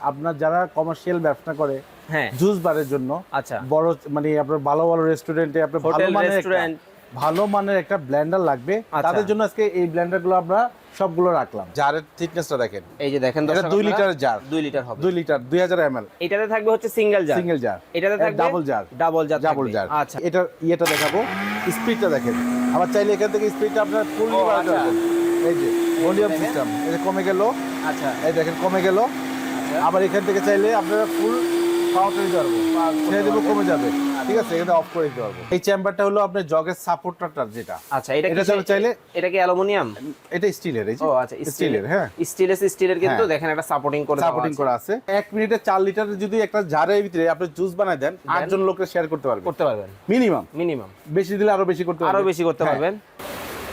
আপনার যারা কমার্শিয়াল ব্যবসা করে হ্যাঁ। জুস বারের জন্য আচ্ছা। বড় মানে আপনার ভালো ভালো রেস্টুরেন্টে আপনার ভালো মানের একটা- রেস্টুরেন্ট ভালো মানের একটা ব্লেন্ডার লাগবে। আচ্ছা। তাদের জন্য আজকে এই ব্লেন্ডারগুলো আমরা সবগুলো রাখলাম। জারের থিকনেসটা দেখেন। এই যে দেখেন এটা দর্শক দুই আপনারা, লিটারের জার দুই লিটার হবে। দুই লিটার দুই হাজার এম এল এটাতে থাকবে হচ্ছে সিঙ্গেল জার সিঙ্গেল জার এটাতে থাকবে double jar double jar double jar আচ্ছা। এটা ইয়েটা দেখাবো। স্পিডটা দেখেন। আবার চাইলে এখান থেকে স্পিডটা আপনার ফুল ও, আচ্ছা। এই যে ভলিউম সিস্টেম এটা কমে গেল। আচ্ছা। এই দেখেন কমে গেল। আবার এখান থেকে চাইলে আপনারা ফুল দিতে পারব। ছেড়ে দেবো কমে যাবে। ঠিক আছে এটা অফ করে দিতে পারব। এই চেম্বারটা হলো আপনার জগের সাপোর্টারটা যেটা। আচ্ছা এটা এটা চাইলে- এটা কি অ্যালুমিনিয়াম? এটা স্টিলের এই ও আচ্ছা স্টিলের। হ্যাঁ। স্টিলের স্টিলের কিন্তু হ্যাঁ। দেখেন একটা সাপোর্টিং করে সাপোর্টিং। করা আছে। এক মিনিটে চার লিটার যদি একটা জারের ভিতরে আপনি জুস বানায় দেন আটজন লোককে শেয়ার করতে পারবে করতে পারবেন। মিনিমাম মিনিমাম বেশি দিলে আরও বেশি করতে আরও পারবে বেশি করতে হ্যাঁ। পারবেন।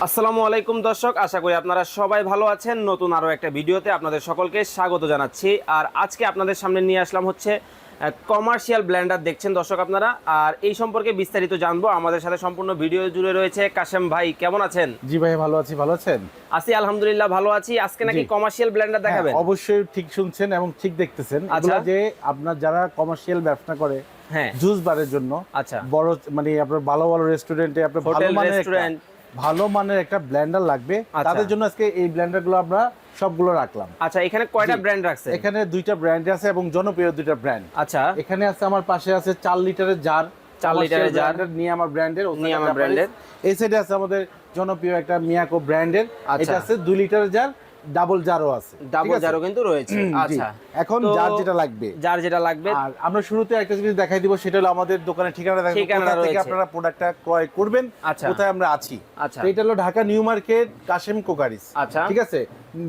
আসসালামু আলাইকুম দর্শক আশা করি আপনারা সবাই ভালো আছেন। নতুন আরও একটা ভিডিওতে আপনাদের সকলকে স্বাগত জানাচ্ছি। আর আজকে আপনাদের সামনে নিয়ে আসলাম হচ্ছে কমার্শিয়াল ব্লেন্ডার দেখছেন দর্শক আপনারা? আর এই সম্পর্কে বিস্তারিত জানব। আমাদের সাথে সম্পূর্ণ ভিডিও জুড়ে রয়েছে কাশেম ভাই কেমন আছেন? জি ভাই ভালো আছি ভালো আছেন? আছি আলহামদুলিল্লাহ ভালো আছি। আজকে নাকি কমার্শিয়াল ব্ল্যান্ডার দেখাবেন? অবশ্যই ঠিক শুনছেন এবং ঠিক দেখতেছেন। আচ্ছা। যে আপনার যারা কমার্শিয়াল ব্যবসা করে হ্যাঁ। জুস বারের জন্য আচ্ছা। বড় মানে আপনার ভালো ভালো রেস্টুরেন্টে আপনার ভালো মানের রেস্টুরেন্ট ভালো মানের একটা ব্লেন্ডার লাগবে। আচ্ছা। তাদের জন্য আজকে এই ব্লেন্ডারগুলো আমরা সবগুলো রাখলাম। আচ্ছা এখানে কয়টা ব্র্যান্ড রাখছে এখানে দুইটা ব্র্যান্ড আছে এবং জনপ্রিয় দুইটা ব্র্যান্ড আচ্ছা। এখানে আছে আমার পাশে আছে চার লিটারের জার চার লিটারের জার। নিয়ে আমার ব্র্যান্ডের নিয়ামা আমার ব্র্যান্ডের এই সাইডে আছে আমাদের জনপ্রিয় একটা মিয়াকো ব্র্যান্ডের আচ্ছা। এটা আছে দুই লিটারের জার ডাবল জারও আছে ডাবল জারও কিন্তু রয়েছে আচ্ছা। এখন যার যেটা লাগবে। যার যেটা লাগবে। আর আমরা শুরুতে একটা জিনিস দেখাই দিব সেটা হলো আমাদের দোকানের ঠিকানা দেখাবো। ঠিকানা থেকে আপনারা প্রোডাক্টটা ক্রয় করবেন আচ্ছা। কোথায় আমরা আছি। আচ্ছা। এটা হলো Dhaka new market Kashem crockeries. আচ্ছা। ঠিক আছে?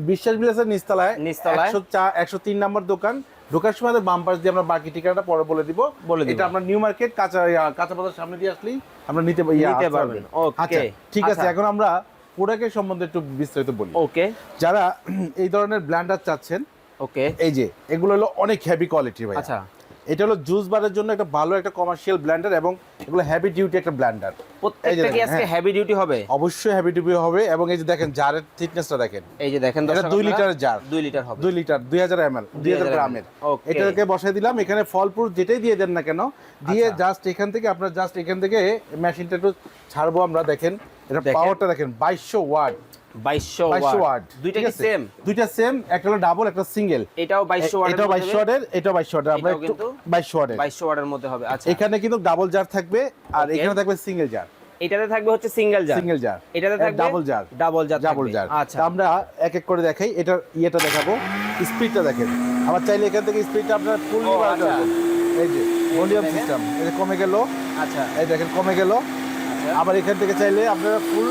বিশ্বাস বিলাসের। একশো চা একশো তিন নম্বর দোকান। ঢোকার সময় আমাদের বাম পাশ দিয়ে আমরা বাকি ঠিকানাটা পরে বলে দিব। বলে। এটা আমরা নিউ মার্কেট কাঁচা কাঁচা বাজার সামনে দিয়ে আসলেই আমরা নিতে নিতে পারবেন। ওকে। আচ্ছা ঠিক আছে। আচ্ছা। এখন আমরা প্রোডাক্টের সম্বন্ধে একটু বিস্তারিত বলি। ওকে। যারা এই ধরনের ব্ল্যান্ডার চাচ্ছেন ওকে। এই যে এগুলো হলো অনেক হেভি কোয়ালিটি ভাই আচ্ছা। এটা হলো জুস বারের জন্য একটা ভালো একটা কমার্শিয়াল ব্ল্যান্ডার এবং এগুলো হেভি ডিউটি একটা ব্ল্যান্ডার প্রত্যেকটা কি আজকে হ্যাঁ। হেভি ডিউটি হবে। অবশ্যই হেভি ডিউটি হবে এবং এই যে দেখেন জারের থিকনেসটা দেখেন। এই যে দেখেন এটা দর্শক দুই আপনারা, লিটারের জার দুই লিটার হবে। দুই লিটার দুই হাজার এম এল দুই হাজার 2000 গ্রামের। এটাকে বসাই দিলাম এখানে ফলপুর যেটাই দিয়ে দেন না কেন দিয়ে আচ্ছা। জাস্ট এখান থেকে আপনার জাস্ট এখান থেকে মেশিনটা একটু ছাড়বো আমরা দেখেন। এটা পাওয়ারটা দেখেন বাইশশো ওয়াট 2200 বাইশশো ওয়াট। দুইটা কি সেম দুইটা সেম একটা হলো ডাবল একটা সিঙ্গেল এটাও 2200 ওয়াটের এটাও বাইশশো ওয়াটের এটাও বাইশশো ওয়াটের। আমরা একটু ওয়াটের। 2200 ওয়াটের মধ্যে হবে। আচ্ছা। এখানে কিন্তু ডাবল জার থাকবে আর এখানে থাকবে সিঙ্গেল জার এটাতে থাকবে হচ্ছে সিঙ্গেল জার সিঙ্গেল জার এটাতে থাকবে double jar double jar double jar আচ্ছা। আমরা এক এক করে দেখাই। এটা ইয়েটা দেখাবো। স্পিডটা দেখেন। আবার চাইলে এখান থেকে স্পিডটা আপনার ফুল ও, আচ্ছা। এই যে ভলিউম সিস্টেম এটা কমে গেল। আচ্ছা। এই দেখেন কমে গেল। আচ্ছা। আবার এখান থেকে চাইলে আপনারা ফুল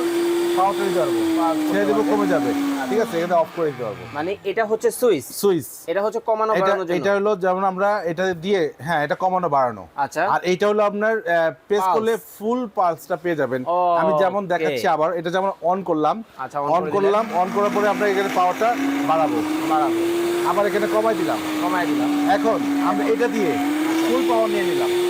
পাওয়ারটা দিতে পারব ছেড়ে দেবো কমে যাবে। ঠিক আছে এখানে অফ করে দিতে পারব। মানে এটা হচ্ছে সুইচ? সুইচ। এটা হচ্ছে কমানো এটা এটা হলো যেমন আমরা এটা দিয়ে হ্যাঁ এটা কমানো বাড়ানো। আচ্ছা। আর এইটা হলো আপনার প্রেস Pulse। করলে ফুল পালসটা পেয়ে যাবেন। আমি যেমন দেখাচ্ছি আবার এটা যেমন অন করলাম আচ্ছা অন করলাম অন করার পরে আমরা এখানে পাওয়ারটা বাড়াবো। বাড়াবো। আবার এখানে কমাই দিলাম। কমাই দিলাম। এখন আমরা এটা দিয়ে ফুল পাওয়ার নিয়ে নিলাম। আচ্ছা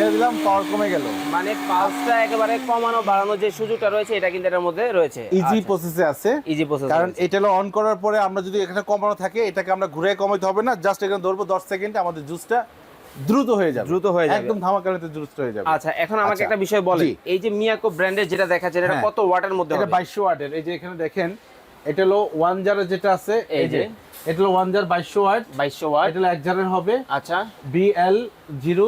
ছেড়ে দিলাম পাওয়ার কমে গেল। মানে পালসটা একেবারে কমানো বাড়ানোর যে সুযোগটা রয়েছে এটা কিন্তু এটার মধ্যে রয়েছে। ইজি প্রসেসে আছে। ইজি প্রসেস কারণ এটা অন করার পরে আমরা যদি এখানে কমানো থাকে এটাকে আমরা ঘুরে কমাইতে হবে না জাস্ট এখানে ধরবো দশ সেকেন্ডে আমাদের জুসটা দ্রুত হয়ে যাবে। দ্রুত হয়ে যাবে। একদম ধামাকালিতে জুস হয়ে যাবে। আচ্ছা এখন আমাকে আচ্ছা, একটা বিষয় বলে এই যে মিয়াকো ব্র্যান্ডের যেটা দেখাচ্ছে এটা হ্যাঁ। কত ওয়াটের মধ্যে এটা হবে? বাইশশো ওয়াটের এই যে এখানে দেখেন এটা হলো ওয়ান জারের যেটা আছে এই যে। এটা হলো ওয়ান জার বাইশশো ওয়াট। 2200 ওয়াট। এটা এক জারের হবে। আচ্ছা। বিএল জিরো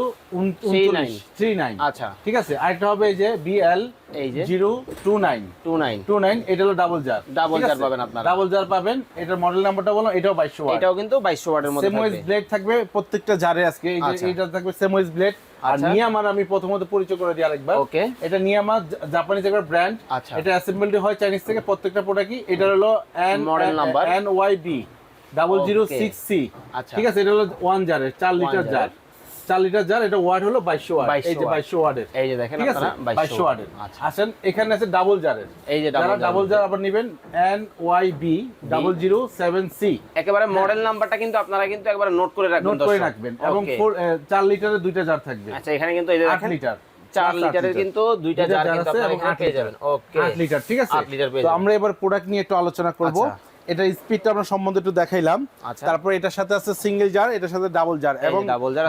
থ্রি নাইন আচ্ছা। ঠিক আছে? আরেকটা হবে এই যে বিএল এই যে। Zero two nine 29 two nine এটা হলো ডাবল জার Double jar পাবেন আপনারা। ডাবল জার পাবেন। এটার মডেল নাম্বারটা বলো এটাও বাইশশো ওয়াট। এটাও কিন্তু 2200 ওয়াটের মধ্যে সেমোইজ ব্লেড থাকবে। প্রত্যেকটা জারে আজকে। এই যে আচ্ছা। এটা থাকবে সেমোইজ ব্লেড আর আচ্ছা। নিয়ামার আমি প্রথমত পরিচয় করে দিই আরেকবার। ওকে। এটা নিয়ামা জাপানিজ একটা ব্র্যান্ড আচ্ছা। এটা অ্যাসেম্বলড হয় চাইনিজ থেকে প্রত্যেকটা প্রোডাক্টই এটা হলো N Model number। N Y B double zero six C আচ্ছা। ঠিক আছে এটা হলো ওয়ান জারের চার লিটার জার চার লিটার জার এটা ওয়াট হলো বাইশশো ওয়াট এই যে watt। বাইশশো ওয়াটের এই যে দেখেন আপনারা বাইশশো ওয়াটের আচ্ছা। আসেন এখানে আছে ডাবল জারের এই যে যারা ডাবল জার আবার নেবেন N Y B double zero seven C একেবারে মডেল নাম্বারটা কিন্তু আপনারা কিন্তু একবার নোট করে রাখবেন নোট করে। রাখবেন এবং চার লিটারের দুইটা জার থাকবে। আচ্ছা এখানে কিন্তু এই যে আট লিটার 4 আট লিটারের লিটার। কিন্তু দুইটা জার কিন্তু আপনারা পেয়ে যাবেন। ওকে আট লিটার ঠিক আছে? আট লিটার পেয়ে তো আমরা এবার প্রোডাক্ট নিয়ে একটু আলোচনা করব। এটা স্পিডটা আমরা সম্বন্ধে একটু দেখাইলাম। আচ্ছা। তারপর এটার সাথে আছে সিঙ্গেল জার এটার সাথে ডাবল জার এবং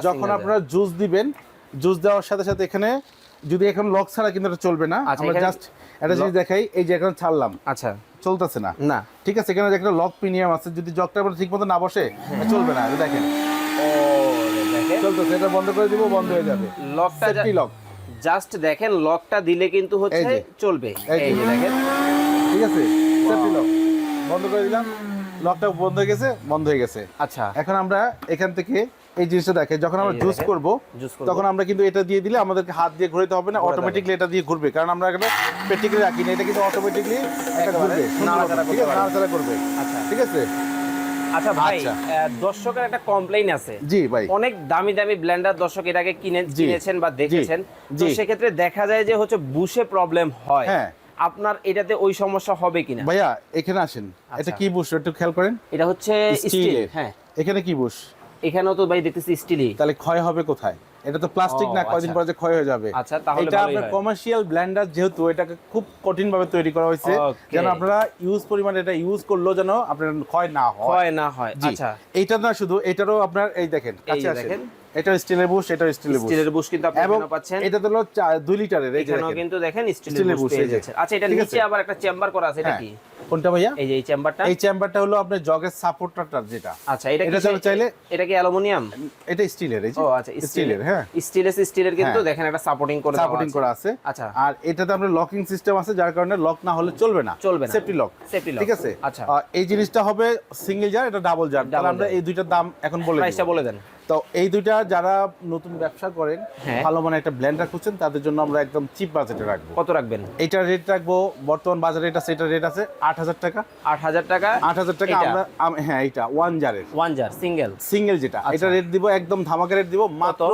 যখন আপনারা জুস দিবেন জুস দেওয়ার সাথে সাথে এখানে যদি এখন লক ছাড়া কিন্তু এটা চলবে না। আচ্ছা, আমরা জাস্ট এটা যদি দেখাই এই যে এখন ছাড়লাম। আচ্ছা। চলতেছে না। না। ঠিক আছে এখানে একটা লক প্রিমিয়াম আছে যদি জকটা ঠিক মতো না বসে চলবে না দেখেন। দেখেন। চলতেছে এটা বন্ধ করে দিব বন্ধ হয়ে যাবে। লকটা লক জাস্ট দেখেন লকটা দিলে কিন্তু হচ্ছে চলবে। এই যে। দেখেন। ঠিক আছে সেফটি লক বন্ধ করে দিলাম। লকটা বন্ধ হয়ে গেছে বন্ধ হয়ে গেছে। আচ্ছা। এখন আমরা এখান থেকে এই জিনিসটা দেখে যখন আমরা জুস করব তখন আমরা কিন্তু এটা দিয়ে দিলে আমাদেরকে হাত দিয়ে ঘুরাতে হবে না অটোমেটিকলি এটা দিয়ে ঘুরবে। কারণ আমরা এটা প্র্যাকটিক্যালি রাখি না এটা কিন্তু অটোমেটিকলি এটা ঘুরবে। নাড়াচাড়া করবে। আচ্ছা। ঠিক আছে? আচ্ছা ভাই আচ্ছা। দর্শকের একটা কমপ্লেইন আছে। জি ভাই। অনেক দামি দামি ব্লেন্ডার দর্শক এর আগে কিনে জি। কিনেছেন বা দেখেছেন। তো সেক্ষেত্রে দেখা যায় যে হচ্ছে বুশে প্রবলেম হয়। হ্যাঁ। আপনার এটাতে ওই সমস্যা হবে কিনা? ভাইয়া এখানে আসেন। আচ্ছা। এটা কি বুশ? একটু খেয়াল করেন। এটা হচ্ছে স্টিল হ্যাঁ। এখানে কি বুশ? এখানেও তো ভাই দেখতেছি স্টিলই। তাহলে ক্ষয় হবে কোথায়? এটা তো প্লাস্টিক না কয়দিন আচ্ছা। পরে যে ক্ষয় হয়ে যাবে। আচ্ছা, তাহলে এটা আপনার। কমার্শিয়াল ব্লেন্ডার যেহেতু এটাকে খুব কঠিন ভাবে তৈরি করা হয়েছে। যেন আপনারা ইউজ পরিমাণে এটা ইউজ করল যেন আপনার ক্ষয় না হয়। ক্ষয় না হয়। আচ্ছা। এটা না শুধু এটারও আপনার এই দেখেন কাছে আসেন। দেখেন। এটা স্টিলের বুশ এটা স্টিলের বুশ। স্টিলের বুশ কিন্তু আপনি এবং এখানেও পাচ্ছেন। এটা তো হলো চা- লিটারের এই এখানেও। কিন্তু দেখেন স্টিলের স্টিলের বুশ পেয়ে যাচ্ছে আচ্ছা এটা নিচে আবার একটা চেম্বার করা আছে এটা হ্যাঁ। কি? কোনটা ভাইয়া? এই যে এই চেম্বারটা এই চেম্বারটা হলো আপনার জগের সাপোর্টারটা যেটা। আচ্ছা এটা এটা চাইলে- এটা কি অ্যালুমিনিয়াম? এটা স্টিলের এই যে। ও আচ্ছা স্টিলের। হ্যাঁ। স্টিলেস স্টিলের কিন্তু হ্যাঁ। দেখেন একটা সাপোর্টিং করে সাপোর্টিং করা আছে। আচ্ছা। আর এটাতে আপনার লকিং সিস্টেম আছে যার কারণে লক না হলে চলবে না। চলবে না। Safety lock Safety lock। ঠিক আছে? আচ্ছা। এই জিনিসটা হবে সিঙ্গেল জার এটা ডাবল জার তাহলে আমরা এই দুইটার দাম এখন বলে দিব। প্রাইসটা বলে দেন। তো এই দুইটা যারা নতুন ব্যবসা করেন হ্যাঁ। ভালো মানে একটা ব্ল্যান্ডার খুঁজছেন তাদের জন্য আমরা একদম চিপ বাজেটে রাখব। কত রাখবেন? এটা রেট রাখব বর্তমান বাজারে এটা সেটা রেট আছে আট হাজার টাকা। আট হাজার টাকা? আট হাজার টাকা আমরা হ্যাঁ এটা ওয়ান জারের ওয়ান জার সিঙ্গেল সিঙ্গেল যেটা আচ্ছা। এটা রেট দিব একদম ধামাকা রেট দিব মাত্র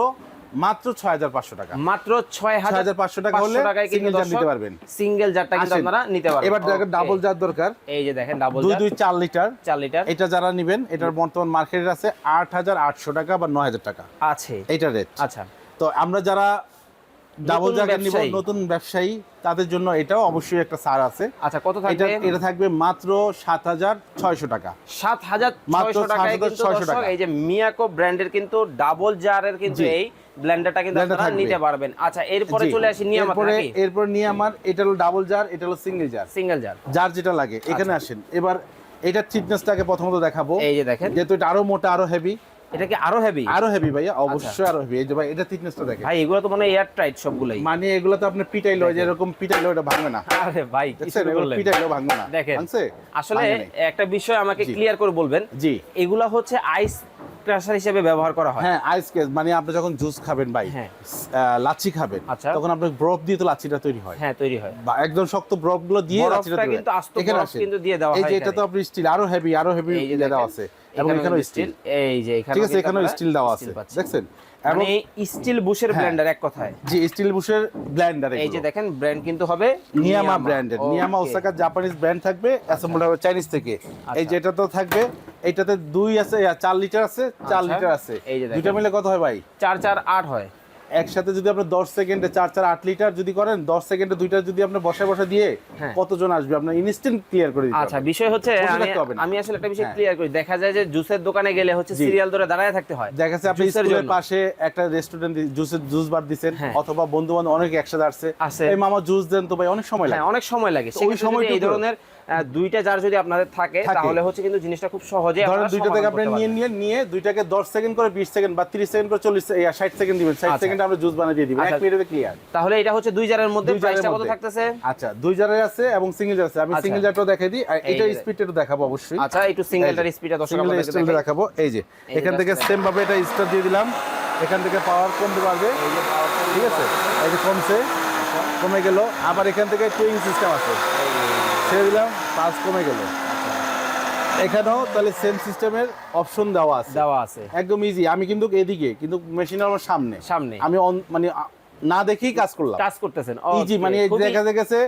মাত্র ছয় হাজার পাঁচশো টাকা। মাত্র ছয় হাজার 6,500 টাকা হলে single jar নিতে পারবেন। সিঙ্গেল জারটা কিন্তু আপনারা নিতে পারবেন। এবার Okay. ডাবল জার দরকার। এই যে দেখেন ডাবল জার লিটার লিটার এটা যারা নেবেন এটার বর্তমান মার্কেটে আছে আট হাজার আটশো টাকা বা নয় হাজার টাকা। আছে। এইটা রেট আচ্ছা। তো আমরা যারা ডাবল নতুন নিব। নতুন ব্যবসায়ী তাদের জন্য এটাও অবশ্যই একটা ছাড় আছে। আচ্ছা কত এটা থাকবে? এটা থাকবে মাত্র সাত হাজার ছয়শো টাকা। সাত হাজার মাত্র ছয়শো টাকায় কিন্তু টাকা। এই যে মিয়াকো ব্র্যান্ডের কিন্তু ডাবল জারের কিন্তু এই ব্লেন্ডারটা কিন্তু আপনারা নিতে পারবেন। আচ্ছা এরপরে চলে আসি এরপরে এরপর নিয়ে আমার এটা হলো ডাবল জার এটা হলো সিঙ্গেল জার সিঙ্গেল জার যার যেটা লাগে। এখানে আসেন। এবার থিকনেসটাকে প্রথমত দেখাবো। এই যে দেখেন। যেহেতু এটা আরও মোটা আরও হেভি এটা কি আরও হেভি আরও হেভি ভাইয়া অবশ্যই আরও হেভি এই যে ভাই এটা থিকনেসটা দেখেন। ভাই এগুলো তো মানে এয়ার টাইট সবগুলোই। মানে এগুলো তো আপনি পিটাইলো যে এরকম পিটাইলো এটা ভাঙবে না। আরে ভাই কি দেখছেন? শুরু এগুলো পিটাইলো ভাঙবে না। দেখেন। আসলে একটা বিষয় আমাকে ক্লিয়ার করে বলবেন। জি। এগুলা হচ্ছে আইস ক্রাশার হিসেবে ব্যবহার করা হয়। হ্যাঁ আইস কেস মানে আপনি যখন জুস খাবেন ভাই হ্যাঁ। আহ, লাচ্ছি খাবেন আচ্ছা। তখন আপনার বরফ দিয়ে তো লাচ্ছিটা তৈরি হয়। হ্যাঁ তৈরি হয়। বা একদম শক্ত বরফগুলো দিয়ে লাচ্ছিটা তৈরি কিন্তু। আস্ত বরফ কিন্তু দিয়ে দেওয়া হয় এই যে এটা তো আপনি স্টিল আরও হেভি আরও হেভি দিয়ে দেওয়া আছে। এবং এখানেও স্টিল এই যে এখানে ঠিক আছে এখানেও স্টিল দেওয়া আছে। দেখছেন? এবং মানে স্টিল বুশের। ব্লেন্ডার এক কথায়। জি স্টিল বুশের ব্লেন্ডার এই যে দেখেন ব্র্যান্ড কিন্তু হবে নিয়ামা ব্র্যান্ডের নিয়ামা. ওসাকা জাপানিজ ব্র্যান্ড থাকবে অ্যাসেম্বল হবে চাইনিজ থেকে। এই যে যেটা তো থাকবে এটাতে দুই আছে চার লিটার আছে চার আচ্ছা। লিটার আছে। এই যে দেখেন। দুইটা মিলে কত হয় ভাই? চার চার আট হয়। একসাথে যদি আপনি দশ সেকেন্ডে চার চার আট লিটার যদি করেন দশ সেকেন্ডে দুইটা যদি আপনি বসে বসে দিয়ে হ্যাঁ। কতজন আসবে? আপনার ইনস্ট্যান্ট ক্লিয়ার করে দিতে আচ্ছা বিষয় হচ্ছে আমি আসলে একটা বিষয়। ক্লিয়ার করি। দেখা যায় যে জুসের দোকানে গেলে হচ্ছে সিরিয়াল ধরে দাঁড়ায় থাকতে হয়। দেখা যাচ্ছে আপনি স্কুলের পাশে একটা রেস্টুরেন্ট জুসের জুস বার দিচ্ছেন হ্যাঁ। অথবা বন্ধু বান্ধব অনেক একসাথে আসছে। আসে। এই মামা জুস দেন তো ভাই অনেক সময় হ্যাঁ লাগে। অনেক সময় লাগে। ওই সেক্ষেত্রে এই ধরনের দুইটা জার যদি আপনাদের থাকে। তাহলে হচ্ছে কিন্তু জিনিসটা খুব সহজে ধরেন আপনারা দুইটা থেকে আপনি নিয়ে নিয়ে নিয়ে দুইটাকে দশ সেকেন্ড করে বিশ সেকেন্ড বা তিরিশ সেকেন্ড করে চল্লিশ ষাট সেকেন্ড দিবেন। ষাট আচ্ছা। সেকেন্ড আমরা জুস বানিয়ে দিয়ে দিবেন এক আচ্ছা। মিনিটে ক্লিয়ার তাহলে এটা হচ্ছে দুই জারের মধ্যে প্রাইসটা কত থাকতেছে? আচ্ছা দুই জারের আছে এবং সিঙ্গেল জার আছে। আমি আচ্ছা। সিঙ্গেল জারটাও দেখাই দিই। আর এই এটার স্পিডটা একটু দেখাবো অবশ্যই। আচ্ছা একটু সিঙ্গেলটার স্পিডটা দর্শক সিঙ্গেল দেখাই। দেখাবো। এই যে এখান থেকে সেম ভাবে এটা স্টার দিয়ে দিলাম। এখান থেকে পাওয়ার কমতে পারবে। এই যে point ঠিক আছে? এই যে কমছে। কমে গেল। আবার এখান থেকে টুইং সিস্টেম আছে। ছেড়ে দিলাম পাঁচ কমে গেল। এখানেও তাহলে সেম সিস্টেমের অপশন দেওয়া আছে। দেওয়া আছে। একদম ইজি আমি কিন্তু এদিকে কিন্তু মেশিন আমার সামনে। সামনে। আমি মানে না দেখেই কাজ করলাম। কাজ করতেছেন। ইজি মানে দেখা গেছে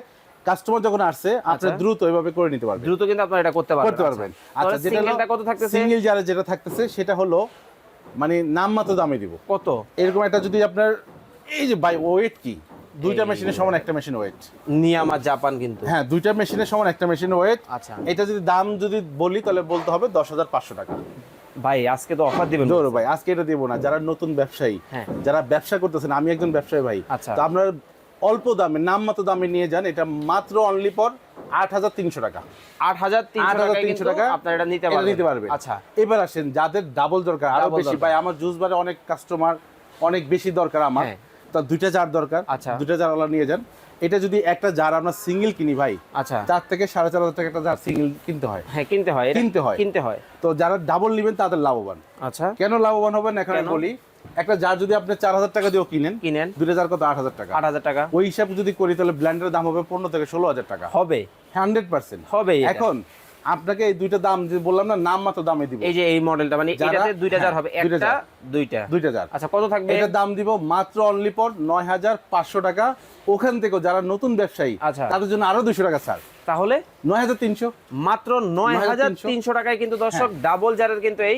কাস্টমার যখন আসছে আপনি আচ্ছা। দ্রুত এভাবে করে নিতে পারবেন। দ্রুত কিন্তু আপনারা এটা করতে পারবেন। করতে পারবেন। আচ্ছা যেটা সিঙ্গেলটা কত থাকতেছে? সিঙ্গেল যারা যেটা থাকতেছে সেটা হলো মানে নাম মাত্র দামে দিব। কত? এরকম একটা যদি আপনার এই যে বাই ওয়েট কি? দুইটা মেশিনের সমান একটা মেশিন ওয়েট নিয়ামা জাপান কিন্তু। হ্যাঁ দুইটা মেশিনের সমান একটা মেশিন ওয়েট আচ্ছা। এটা যদি দাম যদি বলি তাহলে বলতে হবে দশ হাজার পাঁচশো টাকা। ভাই আজকে তো অফার দিবেন ধরো ভাই আজকে এটা দিব না। যারা নতুন ব্যবসায়ী হ্যাঁ। যারা ব্যবসা করতেছেন আমি একজন ব্যবসায়ী ভাই। আচ্ছা। তো আপনার অল্প দামে নাম মতো দামে নিয়ে যান এটা মাত্র অনলি পর আট হাজার তিনশো টাকা। আট হাজার তিনশো আট হাজার তিনশো টাকা আপনারা এটা নিতে পারবেন। নিতে পারবে আচ্ছা। এবার আসেন যাদের ডাবল দরকার আরও বেশি ভাই আমার জুস বারে অনেক কাস্টমার অনেক বেশি দরকার আমার। হ্যাঁ। তা দুইটা জার দরকার। আচ্ছা। দুইটা জার ওলা নিয়ে যান। এটা যদি একটা জার আমরা সিঙ্গেল কিনি ভাই আচ্ছা। চার থেকে সাড়ে চার হাজার টাকা একটা জার সিঙ্গেল কিনতে হয়। হ্যাঁ কিনতে হয়। কিনতে হয়। কিনতে হয়। তো যারা ডাবল নেবেন তাদের লাভবান। আচ্ছা। কেন লাভবান হবেন? এখন বলি একটা জার যদি আপনি চার হাজার টাকা দিয়েও কিনেন কিনেন। দুইটা জার কত? আট হাজার টাকা। আট হাজার টাকা। ওই হিসাব যদি করি তাহলে ব্ল্যান্ডের দাম হবে পনেরো থেকে ষোলো হাজার টাকা। হবে। হান্ড্রেড পার্সেন্ট হবে এখন আপনাকে এই দুইটা দাম যে বললাম না নাম মাত্র দামে দিব। এই যে এই মডেলটা মানে এটাতে দুইটা জার হ্যাঁ, হবে একটা দুইটা। দুইটা জার আচ্ছা কত থাকবে? এটার দাম দিব মাত্র অনলি পর নয় হাজার পাঁচশো টাকা। ওখান থেকে যারা নতুন ব্যবসায়ী আচ্ছা। তাদের জন্য আরও 200 টাকা ছাড়। তাহলে? নয় হাজার তিনশো। মাত্র নয় হাজার 9,300 তিনশো টাকায় কিন্তু দর্শক ডাবল জারের কিন্তু এই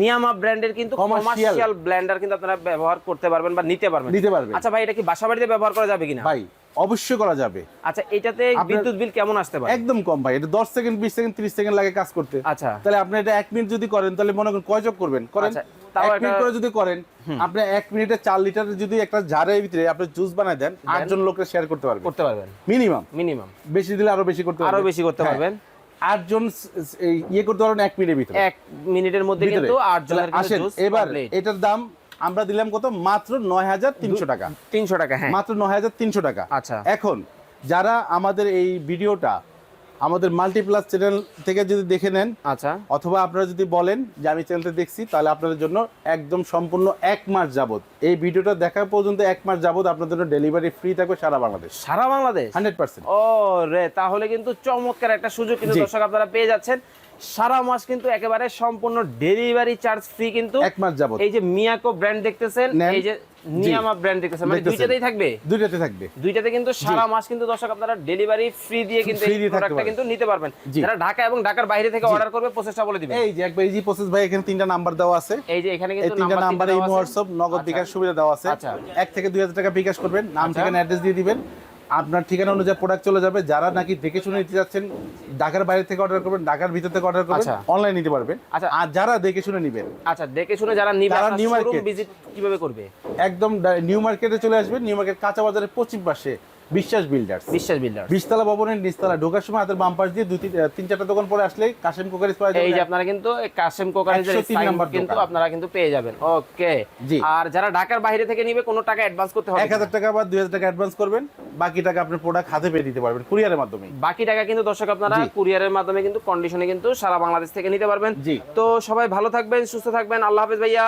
নিয়ামা ব্র্যান্ডের কিন্তু। কমার্শিয়াল ব্লেন্ডার কিন্তু আপনারা ব্যবহার করতে পারবেন বা নিতে পারবেন। নিতে পারবেন। আচ্ছা ভাই এটা কি বাসা বাড়িতে ব্যবহার করা যাবে কিনা? ভাই অবশ্যই করা যাবে। আচ্ছা এটাতে বিদ্যুৎ বিল কেমন আসতে পারে? একদম কম ভাই এটা দশ সেকেন্ড বিশ সেকেন্ড ত্রিশ সেকেন্ড লাগে কাজ করতে। আচ্ছা। তাহলে আপনি এটা এক মিনিট যদি করেন তাহলে মনে করেন কয় চক করবেন? করেন আচ্ছা, তাও এক মিনিট করে যদি করেন আপনি এক মিনিটে চার লিটার যদি একটা জারের ভিতরে আপনি জুস বানায় দেন আটজন লোকের শেয়ার করতে পারবেন। করতে পারবেন। মিনিমাম। মিনিমাম। বেশি দিলে আরও বেশি করতে আরও বেশি করতে হ্যাঁ। পারবেন। আটজন ইয়ে করতে পারবেন এক মিনিটের ভিতরে। এক মিনিটের মধ্যে কিন্তু আট জনের আসেন এবার এটার দাম আমরা দিলাম কত? মাত্র নয় হাজার তিনশো টাকা। তিনশো টাকা হ্যাঁ। মাত্র নয় হাজার তিনশো টাকা। আচ্ছা। এখন যারা আমাদের এই ভিডিওটা আমাদের মাল্টিপ্লাস চ্যানেল থেকে যদি দেখে নেন আচ্ছা। অথবা আপনারা যদি বলেন যে আমি চ্যানেলটা দেখছি তাহলে আপনাদের জন্য একদম সম্পূর্ণ এক মাস যাবত এই ভিডিওটা দেখা পর্যন্ত এক মাস যাবত আপনাদের জন্য ডেলিভারি ফ্রি থাকবে সারা বাংলাদেশ। সারা বাংলাদেশ? Hundred percent. ও রে তাহলে কিন্তু চমৎকার একটা সুযোগ কিন্তু। দর্শক আপনারা পেয়ে যাচ্ছেন। সারা মাস কিন্তু একেবারে সম্পূর্ণ ডেলিভারি চার্জ ফ্রি কিন্তু এক মাস যাবত এই যে মিয়াকো ব্র্যান্ড দেখতেছেন এই যে নিয়ামা ব্র্যান্ড দেখতেছেন মানে দুইটাতেই থাকবে? দুইটাতে থাকবে। দুইটাতে কিন্তু সারা মাস কিন্তু দর্শক আপনারা ডেলিভারি ফ্রি দিয়ে কিন্তু এই প্রোডাক্টটা কিন্তু নিতে পারবেন। যারা ঢাকা এবং ঢাকার বাইরে থেকে অর্ডার করবে প্রসেসটা বলে দিবেন। এই যে একবার ইজি প্রসেস ভাই এখানে তিনটা নাম্বার দেওয়া আছে। এই যে এখানে কিন্তু তিনটা নাম্বার ইমো হোয়াটসঅ্যাপ নগদ আচ্ছা। বিকাশ সুবিধা দেওয়া আছে। আচ্ছা। এক থেকে দুই হাজার টাকা বিকাশ করবেন। নাম আচ্ছা। ঠিকানা অ্যাড্রেস দিয়ে দিবেন। আপনার ঠিকানা অনুযায়ী প্রোডাক্ট চলে যাবে যারা নাকি দেখে শুনে নিতে চাচ্ছেন ঢাকার বাইরে থেকে অর্ডার করবেন ঢাকার ভিতর থেকে অর্ডার করবেন আচ্ছা। অনলাইন নিতে পারবেন আচ্ছা। আর যারা দেখে শুনে নেবেন আচ্ছা দেখে শুনে যারা নিবে তারা নিউ মার্কেট। ভিজিট কীভাবে করবে একদম নিউ মার্কেটে চলে আসবেন নিউ মার্কেট কাঁচা বাজারের পশ্চিম পাশে বিশ্বাস বিল্ডার্স বিশ্বাস বিল্ডার বিশতলা ভবনের নিচতলা ঢোকার সময় হাতের বাম পাশ দিয়ে দুই তিন তিন চারটা দোকান পরে আসলে কাশেম কোকারিস পাওয়া এই যে আপনারা কিন্তু কাশেম কোকারিজের 103 নাম্বার কিন্তু আপনারা কিন্তু পেয়ে যাবেন। ওকে জি। আর যারা ঢাকার বাইরে থেকে নিবে কোনো টাকা অ্যাডভান্স করতে হবে এক হাজার টাকা বা দুই হাজার টাকা অ্যাডভান্স করবেন বাকি টাকা আপনার প্রোডাক্ট হাতে পেয়ে দিতে পারবেন কুরিয়ারের মাধ্যমে বাকি টাকা কিন্তু দর্শক আপনারা। কুরিয়ারের মাধ্যমে কিন্তু কন্ডিশনে কিন্তু সারা বাংলাদেশ থেকে নিতে পারবেন। জি। তো সবাই ভালো থাকবেন সুস্থ থাকবেন। আল্লাহ হাফেজ ভাইয়া।